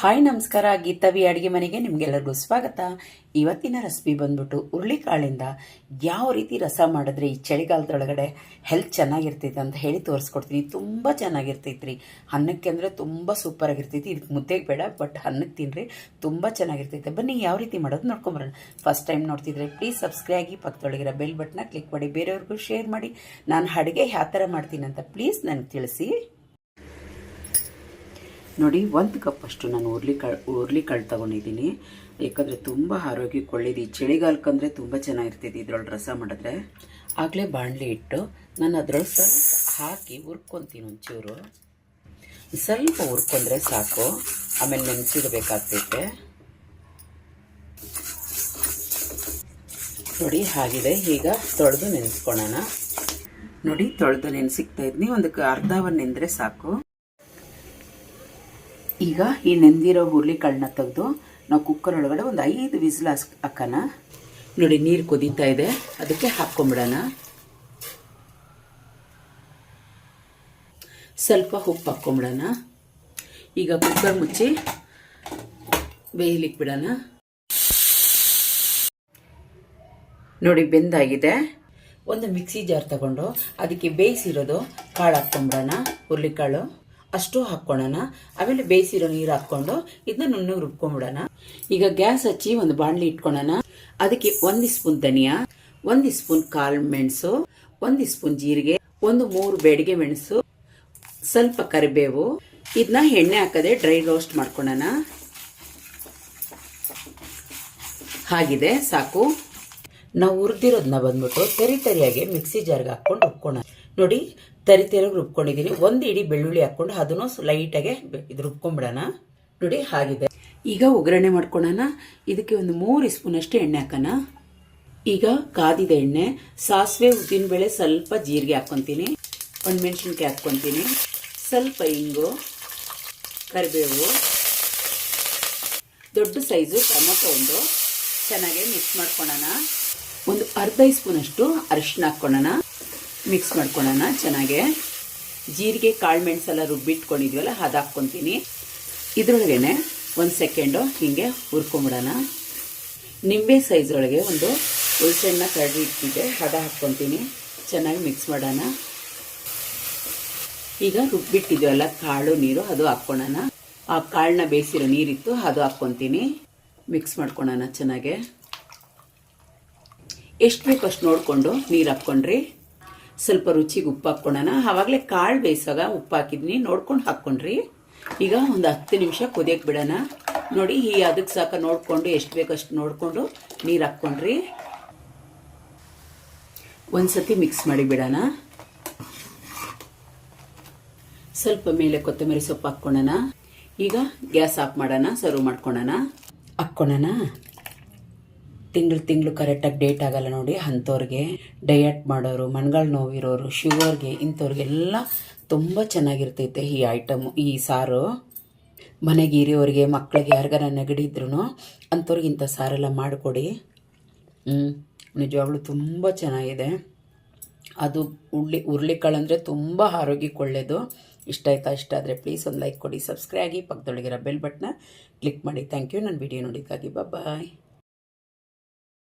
Hi ನಮಸ್ಕಾರ, ಗೀತವಿ ಅಡುಗೆ ಮನೆಗೆ ನಿಮಗೆಲ್ಲರಿಗೂ ಸ್ವಾಗತ. ಇವತ್ತಿನ ರೆಸಿಪಿ ಬಂದ್ಬಿಟ್ಟು ಹುರುಳಿಕಾಳಿಂದ ಯಾವ ರೀತಿ ರಸ ಮಾಡಿದ್ರೆ ಈ ಚಳಿಗಾಲದೊಳಗಡೆ? ಹೆಲ್ತ್ ಚೆನ್ನಾಗಿರ್ತೈತೆ ಅಂತ ಹೇಳಿ ತೋರಿಸ್ಕೊಡ್ತೀನಿ. ತುಂಬ ಚೆನ್ನಾಗಿರ್ತೈತೆ ರೀ ಅನ್ನಕ್ಕೆ ಅಂದರೆ ತುಂಬ ಸೂಪರ್ ಆಗಿರ್ತೈತಿ. ಇದಕ್ಕೆ ಮುದ್ದೆಗೆ ಬೇಡ ಬಟ್ ಅನ್ನಕ್ಕೆ ತಿನ್ನಿರಿ ತುಂಬ ಚೆನ್ನಾಗಿರ್ತೈತೆ. ಬನ್ನಿ ಯಾವ ರೀತಿ ಮಾಡೋದು ನೋಡ್ಕೊಂಬರೋಣ. ಫಸ್ಟ್ ಟೈಮ್ ನೋಡ್ತಿದ್ರೆ ಪ್ಲೀಸ್ ಸಬ್ಸ್ಕ್ರೈಬ್ ಆಗಿ ಪಕ್ಕದೊಳಗಿರೋ ಬೆಲ್ ಬಟನ್ನ ಕ್ಲಿಕ್ ಮಾಡಿ, ಬೇರೆಯವ್ರಿಗೂ ಶೇರ್ ಮಾಡಿ. ನಾನು ಅಡುಗೆ ಯಾವ ಥರ ಮಾಡ್ತೀನಿ ಅಂತ ಪ್ಲೀಸ್ ನನಗೆ ತಿಳಿಸಿ. ನೋಡಿ, ಒಂದು ಕಪ್ಪಷ್ಟು ನಾನು ಹುರ್ಲಿಕಾಳು ಹುರ್ಲಿಕಾಳು ತೊಗೊಂಡಿದ್ದೀನಿ. ಯಾಕಂದರೆ ತುಂಬ ಆರೋಗ್ಯಕ್ಕೆ ಒಳ್ಳೇದು ಈ ಚಳಿಗಾಲಕ್ಕಂದರೆ ತುಂಬ ಚೆನ್ನಾಗಿರ್ತೈತಿ ಇದ್ರೊಳಗೆ ರಸ ಮಾಡಿದ್ರೆ. ಆಗಲೇ ಬಾಣಲಿ ಇಟ್ಟು ನಾನು ಅದ್ರೊಳಗೆ ಸ್ವಲ್ಪ ಹಾಕಿ ಹುರ್ಕೊತೀನಿ ಒಂಚೂರು. ಸ್ವಲ್ಪ ಹುರ್ಕೊಂಡ್ರೆ ಸಾಕು. ಆಮೇಲೆ ನೆನೆಸಿಡಬೇಕಾಗ್ತೈತೆ. ನೋಡಿ ಹಾಗಿದೆ ಈಗ ತೊಳೆದು ನೆನೆಸ್ಕೊಳೋಣ. ನೋಡಿ, ತೊಳೆದು ನೆನೆಸಿಕ್ತಾ ಇದ್ನಿ. ಒಂದು ಅರ್ಧವನ್ನು ನೆಂದರೆ ಸಾಕು. ಈಗ ಈ ನೆಂದಿರೋ ಹುರುಳಿಕಾಳನ್ನ ತೆಗೆದು ನಾವು ಕುಕ್ಕರ್ ಒಳಗಡೆ ಒಂದು ಐದು ವಿಸಿಲ್ ಹಾಸ್, ಹಾಕೋಣ. ನೋಡಿ ನೀರು ಕುದೀತಾ ಇದೆ. ಅದಕ್ಕೆ ಹಾಕ್ಕೊಂಬಿಡೋಣ. ಸ್ವಲ್ಪ ಉಪ್ಪು ಹಾಕ್ಕೊಂಬಿಡೋಣ. ಈಗ ಕುಕ್ಕರ್ ಮುಚ್ಚಿ ಬೇಯಲಿಕ್ಕೆ ಬಿಡೋಣ. ನೋಡಿ ಬೆಂದಾಗಿದೆ. ಒಂದು ಮಿಕ್ಸಿ ಜಾರ್ ತಗೊಂಡು ಅದಕ್ಕೆ ಬೇಯಿಸಿರೋದು ಕಾಳು ಹಾಕ್ಕೊಂಬಿಡೋಣ ಹುರುಳಿಕಾಳು ಅಷ್ಟು ಹಾಕ್ಕೊಳ್ಳೋಣ ಆಮೇಲೆ ಬೇಯಿಸಿರೋ ನೀರು ಹಾಕ್ಕೊಂಡು ಇದನ್ನ ನುಣ್ಣಗೆ ರುಬ್ಕೊಂಡ್ಬಿಡೋಣ ಈಗ ಗ್ಯಾಸ್ ಹಚ್ಚಿ ಒಂದು ಬಾಣಲಿ ಇಟ್ಕೊಳ್ಳೋಣ ಅದಕ್ಕೆ ಒಂದು ಸ್ಪೂನ್ ಧನಿಯಾ, ಒಂದು ಸ್ಪೂನ್ ಕಾಳು ಮೆಣಸು, ಒಂದು ಸ್ಪೂನ್ ಜೀರಿಗೆ, ಒಂದು ಮೂರು ಬೇಡಿಗೆ ಮೆಣಸು, ಸ್ವಲ್ಪ ಕರಿಬೇವು. ಇದನ್ನ ಎಣ್ಣೆ ಹಾಕದೆ ಡ್ರೈ ರೋಸ್ಟ್ ಮಾಡ್ಕೊಳ್ಳೋಣ ಹಾಗಿದೆ, ಸಾಕು. ನಾವು ಹುರಿದಿರೋದನ್ನ ಬಂದ್ಬಿಟ್ಟು ತರಿ ತರಿಯಾಗಿ ಮಿಕ್ಸಿ ಜಾರ್ಗೆ ಹಾಕ್ಕೊಂಡು ರುಬ್ಕೋಣ ನೋಡಿ, ತರಿ ತೆರಿಗೆ ರುಬ್ಕೊಂಡಿದ್ದೀನಿ ಒಂದು ಇಡೀ ಬೆಳ್ಳುಳ್ಳಿ ಹಾಕ್ಕೊಂಡು ಅದನ್ನು ಲೈಟಾಗೆ ಇದು ರುಬ್ಕೊಂಡ್ಬಿಡೋಣ ನೋಡಿ, ಹಾಗಿದೆ. ಈಗ ಒಗ್ಗರಣೆ ಮಾಡ್ಕೊಳ್ಳೋಣ ಇದಕ್ಕೆ ಒಂದು ಮೂರು ಸ್ಪೂನಷ್ಟು ಎಣ್ಣೆ ಹಾಕೋಣ. ಈಗ ಕಾದಿದ ಎಣ್ಣೆ, ಸಾಸಿವೆ ಉದ್ದಿನಬೇಳೆ ಸ್ವಲ್ಪ ಜೀರಿಗೆ ಹಾಕ್ಕೊತೀನಿ. ಒಣಮೆಣ್ಸಿನ್ಕಾಯಿ ಮೆಣಸಿನ್ಕಾಯಿ ಹಾಕ್ಕೊತೀನಿ. ಸ್ವಲ್ಪ ಇಂಗು, ಕರಿಬೇವು. ದೊಡ್ಡ ಸೈಜು, ಟೊಮೊಟೊ ಒಂದು. ಚೆನ್ನಾಗಿ ಮಿಕ್ಸ್ ಮಾಡ್ಕೊಳ್ಳೋಣ ಒಂದು ಅರ್ಧ ಸ್ಪೂನಷ್ಟು ಅರಿಶಿನ ಹಾಕ್ಕೊಳ್ಳೋಣ ಮಿಕ್ಸ್ ಮಾಡ್ಕೊಳ್ಳೋಣ ಚೆನ್ನಾಗೆ. ಜೀರಿಗೆ, ಕಾಳು ಮೆಣಸೆಲ್ಲ ರುಬ್ಬಿಟ್ಕೊಂಡಿದ್ವಲ್ಲ, ಅದು ಹಾಕ್ಕೊತೀನಿ. ಇದ್ರೊಳಗೇನೆ ಒಂದು ಸೆಕೆಂಡು ಹೀಗೆ ಹುರ್ಕೊಂಬಿಡೋಣ. ನಿಂಬೆ ಸೈಜೊಳಗೆ ಒಂದು ಹುಳ್ಸೆಣ್ಣ ಕರಡಿ ಇಟ್ಟಿದ್ದೆ ಹದ ಹಾಕ್ಕೊತೀನಿ. ಚೆನ್ನಾಗಿ ಮಿಕ್ಸ್ ಮಾಡೋಣ. ಈಗ ರುಬ್ಬಿಟ್ಟಿದ್ವಲ್ಲ ಕಾಳು, ನೀರು, ಅದು ಹಾಕ್ಕೊಳ್ಳೋಣ ಆ ಕಾಳನ್ನ ಬೇಯಿಸಿರೋ ನೀರಿತ್ತು, ಅದು ಹಾಕ್ಕೊತೀನಿ. ಮಿಕ್ಸ್ ಮಾಡ್ಕೊಳ್ಳೋಣ ಚೆನ್ನಾಗೆ. ಎಷ್ಟು ಬೇಕು ಅಷ್ಟು ನೋಡಿಕೊಂಡು ನೀರು ಹಾಕ್ಕೊಂಡ್ರಿ. ಸ್ವಲ್ಪ ರುಚಿಗೆ ಉಪ್ಪು ಹಾಕ್ಕೊಳ್ಳೋಣ ಆವಾಗಲೇ ಕಾಳು ಬೇಯಿಸುವಾಗ ಉಪ್ಪು ಹಾಕಿದ್ನಿ ನೋಡ್ಕೊಂಡು ಹಾಕ್ಕೊಂಡ್ರಿ. ಈಗ ಒಂದು ಹತ್ತು ನಿಮಿಷ ಕುದಿಯಕ್ಕೆ ಬಿಡೋಣ. ನೋಡಿ, ಈ ಅದಕ್ಕೆ ಸಾಕ ನೋಡಿಕೊಂಡು ಎಷ್ಟು ಬೇಕಷ್ಟು ನೋಡಿಕೊಂಡು ನೀರು ಹಾಕ್ಕೊಂಡ್ರಿ. ಒಂದ್ಸತಿ ಮಿಕ್ಸ್ ಮಾಡಿ ಬಿಡೋಣ. ಸ್ವಲ್ಪ ಮೇಲೆ ಕೊತ್ತಂಬರಿ ಸೊಪ್ಪು ಹಾಕ್ಕೊಳ್ಳೋಣ ಈಗ ಗ್ಯಾಸ್ ಆಫ್ ಮಾಡೋಣ. ಸರ್ವ್ ಮಾಡ್ಕೊಳ್ಳೋಣ ಹಾಕ್ಕೊಳ್ಳೋಣ ತಿಂಗಳು ತಿಂಗಳು ಕರೆಕ್ಟಾಗಿ ಡೇಟ್ ಆಗಲ್ಲ ನೋಡಿ. ಅಂಥವ್ರಿಗೆ ಡಯಟ್ ಮಾಡೋರು ಮಣ್ಗಳು ನೋವಿರೋರು, ಶುಗರ್ಗೆ ಇಂಥವ್ರಿಗೆಲ್ಲ ತುಂಬ ಚೆನ್ನಾಗಿರ್ತೈತೆ ಈ ಐಟಮು ಈ ಸಾರು. ಮನೆಗೆ ಹಿರಿಯವ್ರಿಗೆ ಮಕ್ಕಳಿಗೆ ಯಾರಿಗಾರ ನೆಗಡಿ ಇದ್ರೂ ಅಂಥವ್ರಿಗೆ ಇಂಥ ಸಾರೆಲ್ಲ ಮಾಡಿಕೊಡಿ. ಹ್ಞೂ ನಿಜವಾಗ್ಲೂ ತುಂಬ ಚೆನ್ನಾಗಿದೆ. ಅದು ಉಳ್ಳಿ ಹುರ್ಳಿಕಾಳು ಅಂದರೆ ತುಂಬ ಆರೋಗ್ಯಕ್ಕೆ ಒಳ್ಳೆಯದು ಇಷ್ಟ ಆಯ್ತಾ ಇಷ್ಟ ಆದರೆ ಪ್ಲೀಸ್ ಒಂದು ಲೈಕ್ ಕೊಡಿ ಸಬ್ಸ್ಕ್ರೈಬ್ ಆಗಿ ಪಕ್ಕದೊಳಗಿರೋ ಬೆಲ್ ಬಟ್ನ ಕ್ಲಿಕ್ ಮಾಡಿ. ಥ್ಯಾಂಕ್ ಯು ನನ್ನ ವಿಡಿಯೋ ನೋಡಿದ್ದಾಗಿ ಬಾಯ್